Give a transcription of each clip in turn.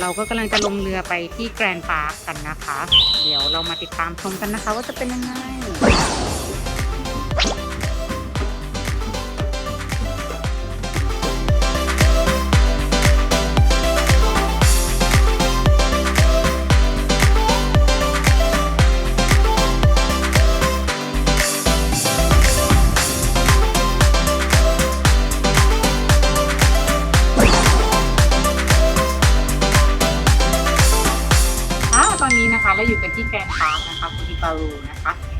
เราก็กำลังจะลงเรือไปที่แกรนด์พาร์คกันนะคะ เดี๋ยวเรามาติดตามชมกันนะคะ ว่าจะเป็นยังไง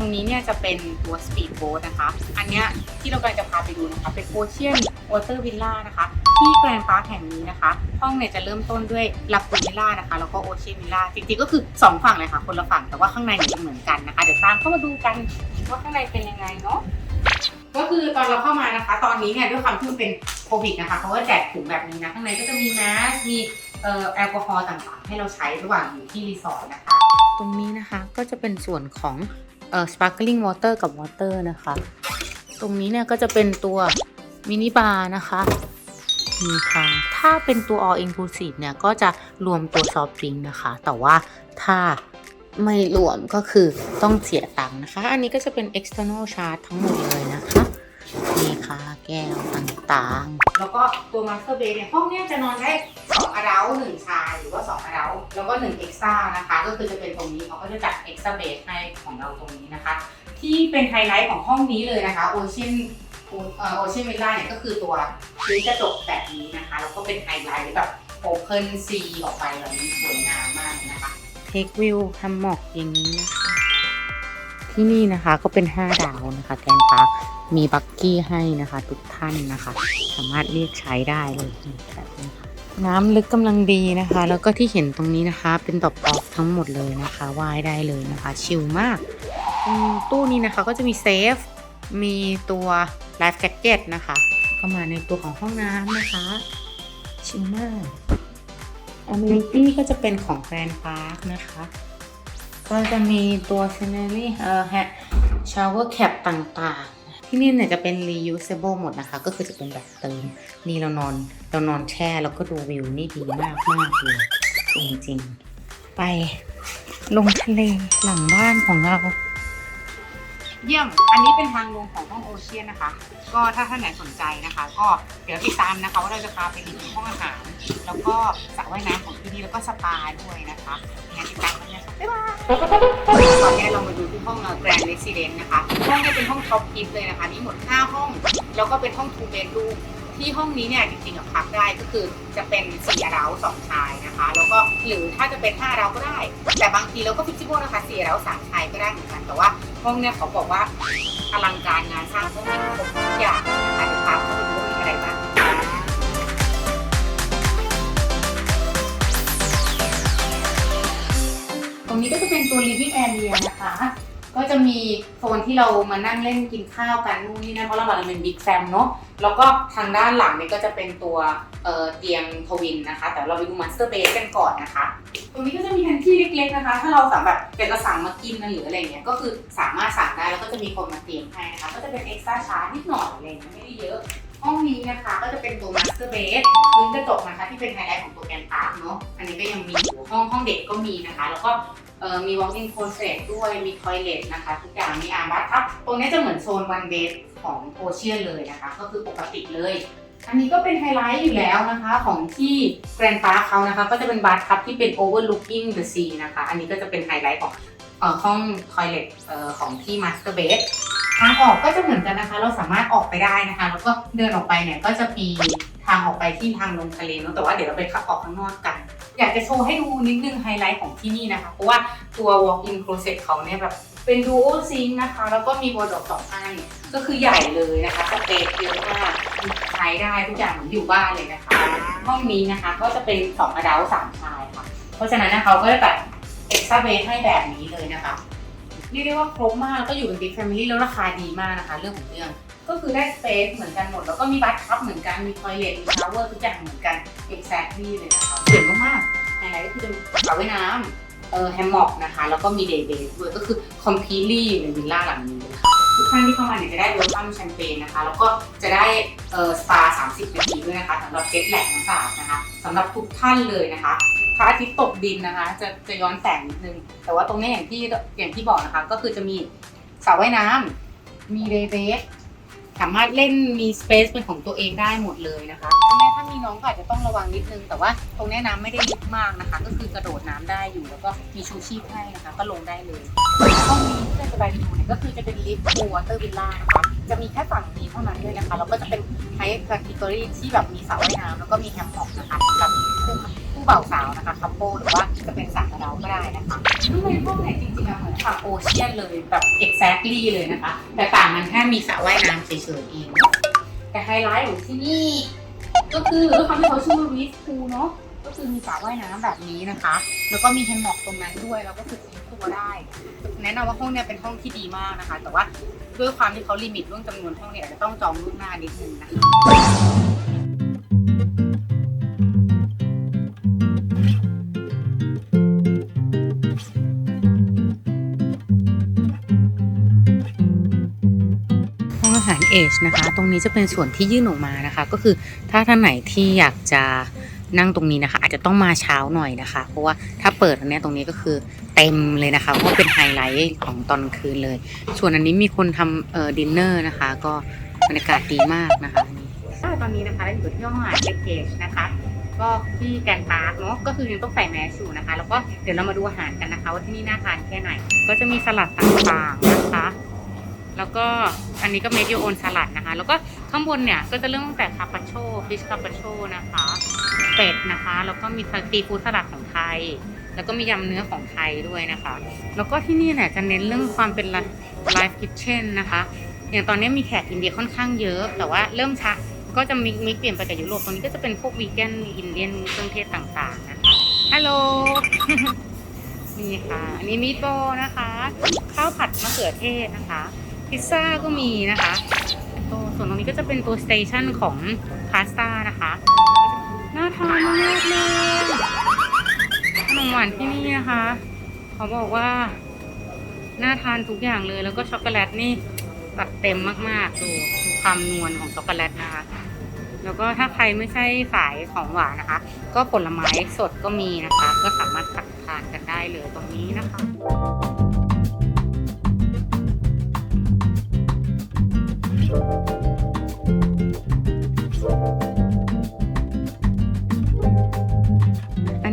รงนี้เนี่ยจะเป็นตัวสปีดโบ๊ทนะคะ อันเนี้ยที่เรากำลังจะพาไปดูนะคะ เป็นโอเชียนวอเตอร์วิลล่านะคะ ที่แกรนด์พาร์คแห่งนี้นะคะ ห้องเนี่ยจะเริ่มต้นด้วยลาปูวิลล่านะคะ แล้วก็โอเชียนวิลล่าจริงๆก็คือ 2 ฝั่งเลยค่ะ คนละฝั่งแต่ว่าข้างในเนี่ยจะเหมือนกันนะคะ เดี๋ยวตามเข้ามาดูกันว่าข้างในเป็นยังไงเนาะก็คือตอนเราเข้ามานะคะ ตอนนี้เนี่ยด้วยความที่มันเป็นโควิดนะคะเขาก็แจกถุงแบบนี้นะ ข้างในก็จะมีแมสมีเอ่อแอลกอฮอล์ต่างๆ ให้เราใช้ระหว่างอยู่ที่รีสอร์ทนะคะ ตรงนี้นะคะก็จะเป็นส่วนของ เอ่อ sparkling water กับ water นะคะ ตรงนี้เนี่ยก็จะเป็นตัวมินิบาร์นะคะนี่ค่ะ ถ้าเป็นตัว all inclusive เนี่ย ก็จะรวมตัวซอฟต์ดริงนะคะ แต่ว่าถ้าไม่รวมก็คือต้องเสียตังค์นะคะ อันนี้ก็จะเป็น external charge ทั้งหมดเลยนะ แก้วต่างๆแล้วก็ตัว master bed เนี่ยห้องเนี้ยจะนอนได้2 adult 1ชายหรือว่า2 adult แล้วก็1 extra นะคะ ก็คือจะเป็นตรงนี้เขาก็จะจัด extra bed ให้ของเราตรงนี้นะคะ ที่เป็นไฮไลท์ของห้องนี้เลยนะคะ Ocean เอ่อ Ocean Villa เนี่ยก็คือตัวพื้นกระจกแบบนี้นะคะ แล้วก็เป็นไฮไลท์แบบ Open Sea ออกไปแบบนี้สวยงามมากนะคะ Take View Hammock อย่างนี้นะคะที่นี่นะคะก็เป็น 5 ดาวนะคะแกรนด์พาร์ค มีบักกี้ให้นะคะ ทุกท่านนะคะ สามารถเรียกใช้ได้เลยแบบนี้ค่ะน้ำลึกกำลังดีนะคะ แล้วก็ที่เห็นตรงนี้นะคะ เป็นดอกออกทั้งหมดเลยนะคะว่ายได้เลยนะคะ ชิลมากตู้นี้นะคะก็จะมีเซฟ มีตัวไลฟ์แ a เก็ตนะคะก็มาในตัวของห้องน้ำนะคะ ชิลมากอ m ม n i t y ก็จะเป็นของแกรนด์พาร์คนะคะ ก็จะมีตัวเซนเนอรี่เอ่อแฮะชาวเวอร์แคปต่างๆ ที่นี่เนี่ยจะเป็น reusable หมดนะคะ ก็คือจะเป็นแบบเติม นี่เรานอนเรานอนแช่แล้วก็ดูวิวนี่ดีมากมากเลยจริงๆ ไปลงทะเลหลังบ้านของเรา เยี่ยม อันนี้เป็นทางลงของห้องโอเชียนนะคะ ก็ถ้าท่านไหนสนใจนะคะ ก็เดี๋ยวติดตามนะคะว่าเราจะพาไปดูห้องอาหาร แล้วก็สระว่ายน้ำของที่นี่แล้วก็สปาด้วยนะคะงานติดตามกันนะคะบ๊ายบายตอนนี้เรามาดูที่ห้องแกรนด์เรสซิเดนต์นะคะ ห้องนี้เป็นห้องท็อปทิปเลยนะคะ มีหมด 5 ห้อง แล้วก็เป็นห้องทูเบดรูม ที่ห้องนี้เนี่ยจริงๆกับพักได้ก็คือจะเป็น4เราสองชายนะคะ แล้วก็หรือถ้าจะเป็น5เราก็ได้ แต่บางทีเราก็ฟิกซิเบิลนะคะ4เราสามชายก็ได้เหมือนกัน แต่ว่าห้องเนี่ยเขาบอกว่าอลังการงานสร้างห้องนี้ครบทุกอย่างนะคะเดี๋ยวตามเข้าไปดูว่ามีอะไรบ้างตรงนี้ก็จะเป็นตัว living area นะคะ ก็จะมีโซนที่เรามานั่งเล่นกินข้าวกันนู่นนี่นะเพราะเราเราเป็นบิ๊กแฟมเนาะแล้วก็ทางด้านหลังนี่ก็จะเป็นตัวเตียงทวินนะคะ แต่เราไปดูมาสเตอร์เบสกันก่อนนะคะ ตรงนี้ก็จะมีแผนที่เล็กๆนะคะ ถ้าเราสามารถอยากจะสั่งมากินนะหรืออะไรเงี้ยก็คือสามารถสั่งได้แล้วก็จะมีคนมาเตรียมให้นะคะ ก็จะเป็นเอ็กซ์ตร้าชาร์นิดหน่อยอะไรเงี้ยไม่ได้เยอะห้องนี้นะคะก็จะเป็นตัวมาสเตอร์เบสพื้นกระจกนะคะที่เป็นไฮไลท์ของตัวแกนด์พาร์คเนาะอันนี้ก็ยังมีอยู่ห้องห้องเด็กก็มีนะคะ แล้วก็ มี walk-in closet ด้วย มีทอยเลทนะคะ ทุกอย่างมีอาร์บัสทับ ตรงนี้จะเหมือนโซนวันเบสของโอเชียนเลยนะคะ ก็คือปกติเลย อันนี้ก็เป็นไฮไลท์อยู่แล้วนะคะของที่แกรนด์พาร์คเขานะคะ ก็จะเป็นบาร์ทับที่เป็น overlooking the sea นะคะ อันนี้ก็จะเป็นไฮไลท์ของเอ่อห้องทอยเลทเอ่อของที่ master bed ทางออกก็จะเหมือนกันนะคะ เราสามารถออกไปได้นะคะ แล้วก็เดินออกไปเนี่ยก็จะมีทางออกไปที่ทางลงทะเลเนอะแต่ว่าเดี๋ยวเราไปขับออกข้างนอกกัน อยากจะโชว์ให้ดูนิดนึงไฮไลท์ของที่นี่นะคะ เพราะว่าตัว walk-in closet เขาเนี่ยแบบเป็น dual sink นะคะ แล้วก็มี wardrobe สองอันก็คือใหญ่เลยนะคะสเปซเยอะมากใช้ได้ทุกอย่างเหมือนอยู่บ้านเลยนะคะ ห้องนี้นะคะก็จะเป็น2 adult 3ชายค่ะ เพราะฉะนั้นนะเขาก็จะตัด extra bed ให้แบบนี้เลยนะคะเรียกได้ว่าครบมากแล้วก็อยู่เป็น big family แล้วราคาดีมากนะคะ เรื่องของเรื่อง ก็คือได้สเปซเหมือนกันหมด แล้วก็มีบัตทับเหมือนกัน มีทอยเลทมีชาวเวอร์ทุกอย่างเหมือนกัน exactly เลยนะคะสวยมากๆไฮไลท์ก็คือจะมีกระเป๋าว่ายน้ำเอ่อแฮมม็อกนะคะ แล้วก็มีเดย์เบสด้วยก็คือ completely อยู่ในวิลล่าหลังนี้เลยค่ะทุกท่านที่เข้ามาเนี่ยจะได้เวลคัมแชมเปญนะคะ แล้วก็จะได้เอ่อสปา 30 นาทีด้วยนะคะสำหรับเก็ตแลกน้ำสะอาดนะคะสำหรับทุกท่านเลยนะคะใคระอาทิตย์ตกดินนะคะ จะจะย้อนแสงนิดนึง แต่ว่าตรงนี้อย่างที่อย่างที่บอกนะคะ ก็คือจะมีสระว่ายน้ำมีเรเบส สามารถเล่นมีสเปซเป็นของตัวเองได้หมดเลยนะคะตรงนี้ถ้ามีน้องก็อาจจะต้องระวังนิดนึง แต่ว่าตรงแนี้น้ำไม่ได้ลึกมากนะคะ ก็คือกระโดดน้ำได้อยู่แล้วก็มีชูชีพให้นะคะ ก็ลงได้เลยห้องนี้ที่เราจะไปดูเนี่ยก็คือจะเป็นลิฟต์พูลวอเตอร์วิลล่านะคะจะมีแค่ฝั่งนี้เท่านั้นด้วยนะคะแล้วก็จะเป็นไฮคาทิกอรี่ที่แบบมีสระว่ายน้ำแล้วก็มีแฮมม็อกนะคะสำหรับคู่ คู่บ่าวสาวนะคะคัพโปหรือว่าจะเป็นสระเราก็ได้นะคะข้างในห้องเนี่ยจริงๆอะเหมือนฝั่งโอเชียนเลยแบบ exactly เลยนะคะ แต่ต่างกันแค่มีสระว่ายน้ำเฉยๆเอง แต่ไฮไลท์ของที่นี่ ก็คือด้วยความที่เขาชื่อวิสพูเนาะก็คือมีสระว่ายน้ำแบบนี้นะคะ แล้วก็มีแฮมม็อกตรงนั้นด้วย แล้วก็คือทิ้งตัวได้ แนะนำว่าห้องเนี่ยเป็นห้องที่ดีมากนะคะ แต่ว่าด้วยความที่เขาลิมิตเรื่องจำนวนห้องเนี่ยอาจจะต้องจองล่วงหน้านิดนึงนะคะ องอาหารเอชนะคะ ตรงนี้จะเป็นส่วนที่ยื่นออกมานะคะ ก็คือถ้าท่านไหนที่อยากจะนั่งตรงนี้นะคะ อาจจะต้องมาเช้าหน่อยนะคะ เพราะว่าถ้าเปิดอันนี้ตรงนี้ก็คือเต็มเลยนะคะเพราะเป็นไฮไลท์ของตอนคืนเลย ส่วนอันนี้มีคนทำเอ่อดินเนอร์นะคะ ก็บรรยากาศดีมากนะคะนี่ตอนนี้นะคะเราอยู่ที่ห้องอาหารเอชนะคะก็ที่แกนพาร์คเนาะก็คือยังต้องใส่แมสอยู่นะคะ แล้วก็เดี๋ยวเรามาดูอาหารกันนะคะ ว่าที่นี่น่าทานแค่ไหน ก็จะมีสลัดต่างๆนะคะ แล้วก็อันนี้ก็เมดิโอนสลัดนะคะ แล้วก็ข้างบนเนี่ยก็จะเริ่มตั้งแต่คาปาโชฟิชคาปาโชนะคะเป็ดนะคะ แล้วก็มีซีฟู้ดสลัดของไทย แล้วก็มียำเนื้อของไทยด้วยนะคะ แล้วก็ที่นี่เนี่ยจะเน้นเรื่องความเป็นไลฟ์คิทเช่นนะคะ อย่างตอนนี้มีแขกอินเดียค่อนข้างเยอะ แต่ว่าเริ่มชักก็จะมิกมิกเปลี่ยนไปจากยุโรปตรงนี้ก็จะเป็นพวกวีแกนอินเดียนเครื่องเทศต่างๆนะคะฮัลโหลนี่ค่ะ อันนี้มีดบนะคะ ข้าวผัดมะเขือเทศนะคะ พิซซ่าก็มีนะคะตัวส่วนตรงนี้ก็จะเป็นตัวสเตชันของพาสต้านะคะน่าทานมากเลยขนมหวานที่นี่นะคะ เขาบอกว่าน่าทานทุกอย่างเลยแล้วก็ช็อกโกแลตนี่ตัดเต็มมากๆดูดูความนวลของช็อกโกแลตนะคะแล้วก็ถ้าใครไม่ใช่สายของหวานนะคะ ก็ผลไม้สดก็มีนะคะ ก็สามารถตักทานกันได้เลยตรงนี้นะคะ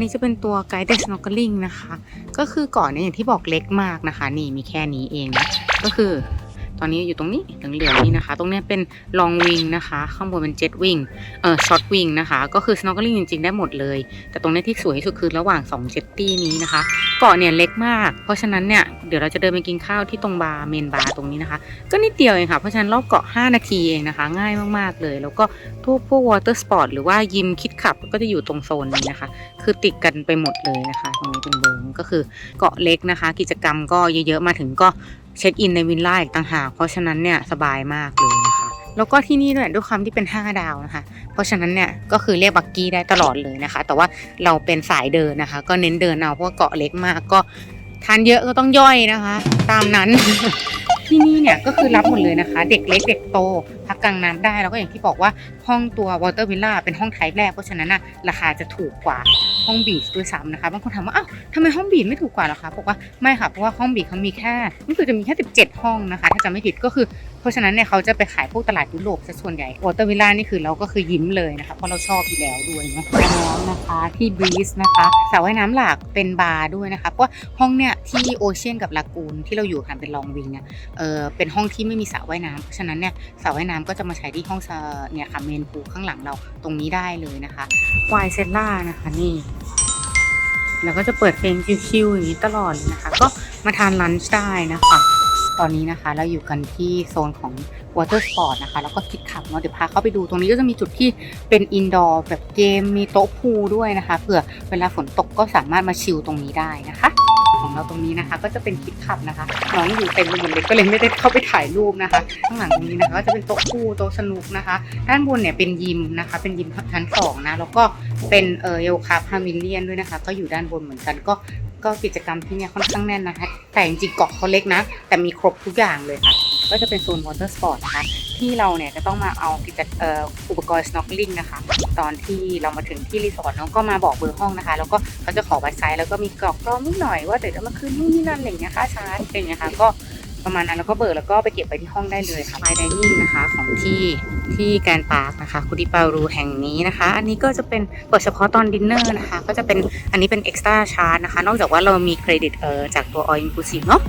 นี้จะเป็นตัว guided snorkeling นะคะ ก็คือเก่อนเนี่ยอย่างที่บอกเล็กมากนะคะ นี่มีแค่นี้เองนะก็คือตอนนี้อยู่ตรงนี้เหลืองๆนี่นะคะ ตรงนี้เป็น long wing นะคะ ข้างบนเป็น jet wing เอ่อ short wing นะคะ ก็คือ snorkeling จริงๆ ได้หมดเลย แต่ตรงนี้ที่สวยที่สุดคือระหว่าง2 jetty นี้นะคะ เกาะเนี่ยเล็กมาก เพราะฉะนั้นเนี่ยเดี๋ยวเราจะเดินไปกินข้าวที่ตรงบาร์เมนบาร์ตรงนี้นะคะ ก็นิดเดียวเองค่ะเพราะฉะนั้นรอบเกาะ 5 นาทีเองนะคะ ง่ายมากๆเลย แล้วก็พวกพวก water sport หรือว่ายิมคิดขับก็จะอยู่ตรงโซนนี้นะคะ คือติดกันไปหมดเลยนะคะ ตรงนี้เป็นเบิงก็คือเกาะเล็กนะคะ กิจกรรมก็เยอะๆมาถึงก็เช็คอินในวิลล่าอีกต่างหากเพราะฉะนั้นเนี่ยสบายมากเลย แล้วก็ที่นี่ด้วยด้วยความที่เป็น5ดาวนะคะ เพราะฉะนั้นเนี่ยก็คือเรียกบักกี้ได้ตลอดเลยนะคะ แต่ว่าเราเป็นสายเดินนะคะ ก็เน้นเดินเอาเพราะเกาะเล็กมากก็ทานเยอะก็ต้องย่อยนะคะ ตามนั้น ที่นี่เนี่ยก็คือรับหมดเลยนะคะ เด็กเล็กเด็กโตพักกลางน้ำได้แล้วก็อย่างที่บอกว่าห้องตัว Water Villa เป็นห้องไทป์แรกเพราะฉะนั้นนะราคาจะถูกกว่าห้องบีชด้วยซ้ำนะคะบางคนถามว่าอ้าวทำไมห้องบีชไม่ถูกกว่าล่ะคะบอกว่าไม่ค่ะเพราะว่าห้องบีชเขามีแค่นี่คือจะมีแค่ 17 ห้องนะคะ ถ้าจำไม่ผิดก็คือ ราะฉะนั้นเนี่ยเขาจะไปขายพวกตลาดยุโรปซะส่วนใหญ่ Water Villa นี่คือเราก็คือยิ้มเลยนะคะเพราะเราชอบอยู่แล้วด้วยเนาะน้ำนะคะที่บ e ี z นะคะสระว่ายน้ำหลักเป็นบาร์ด้วยนะคะเพราะห้องเนี่ยที่โอเชียนกับลากูนที่เราอยู่ค่ะเป็นลองวิงเนี่ยเออเป็นห้องที่ไม่มีสระว่ายน้ำเพราะฉะนั้นเนี่ยสระว่ายน้ำก็จะมาใช้ที่ห้องเนี่ยค่ะเมนพูข้างหลังเราตรงนี้ได้เลยนะคะวายเซล่านะคะนี่แล้วก็จะเปิดเพลงชิลๆอย่างนี้ตลอดเลยนะคะ ก็มาทานลันช์ได้นะคะ ตอนนี้นะคะเราอยู่กันที่โซนของ Water Sport นะคะ แล้วก็คิดขับเนาะเดี๋ยวพาเข้าไปดูตรงนี้ก็จะมีจุดที่เป็นอินดอร์แบบเกมมีโต๊ะพูด้วยนะคะเผื่อเวลาฝนตกก็สามารถมาชิลตรงนี้ได้นะคะของเราตรงนี้นะคะก็จะเป็นคิดขับนะคะน้องอยู่เต็มไปหมดเลยก็เลยไม่ได้เข้าไปถ่ายรูปนะคะ ข้างหลังตรงนี้นะคะก็จะเป็นโต๊ะคู่โต๊ะสนุกนะคะ ด้านบนเนี่ยเป็นยิมนะคะ เป็นยิมชั้นสองนะแล้วก็เป็นเออเอลคาพามิเลียนด้วยนะคะ ก็อยู่ด้านบนเหมือนกันก็ ก็กิจกรรมที่เนี่ยค่อนข้างแน่นนะคะ แต่จริงๆเกาะเขาเล็กนะ แต่มีครบทุกอย่างเลยค่ะ ก็จะเป็นโซนวอเตอร์สปอร์ตนะคะที่เราเนี่ยจะต้องมาเอากิจอ,อ,อุปกรณ์ snorkeling นะคะ ตอนที่เรามาถึงที่รีสอร์ทเนาะก็มาบอกเบอร์ห้องนะคะ แล้วก็เขาจะขอไวไซส์แล้วก็มีกรอกกรองนิดหน่อยว่าเดี๋ยวจะมาคืนนู่นนี่นั่นอะไรอย่างเงี้ยค่าชาร์จเอย่างเงี้ยค่ะก็ ประมาณนั้นแล้วก็เบิกแล้วก็ไปเก็บไปที่ห้องได้เลยค่ะไฟดิเนิ่งนะคะของที่ที่แกรนปาร์คนะคะคุดิปารูแห่งนี้นะคะ อันนี้ก็จะเป็นเปิดเฉพาะตอนดินเนอร์นะคะ ก็จะเป็นอันนี้เป็นเอ็กซ์ตร้าชาร์จนะคะ นอกจากว่าเรามีเครดิตเอ่อจากตัวออยล์อินคลูซีฟเนาะ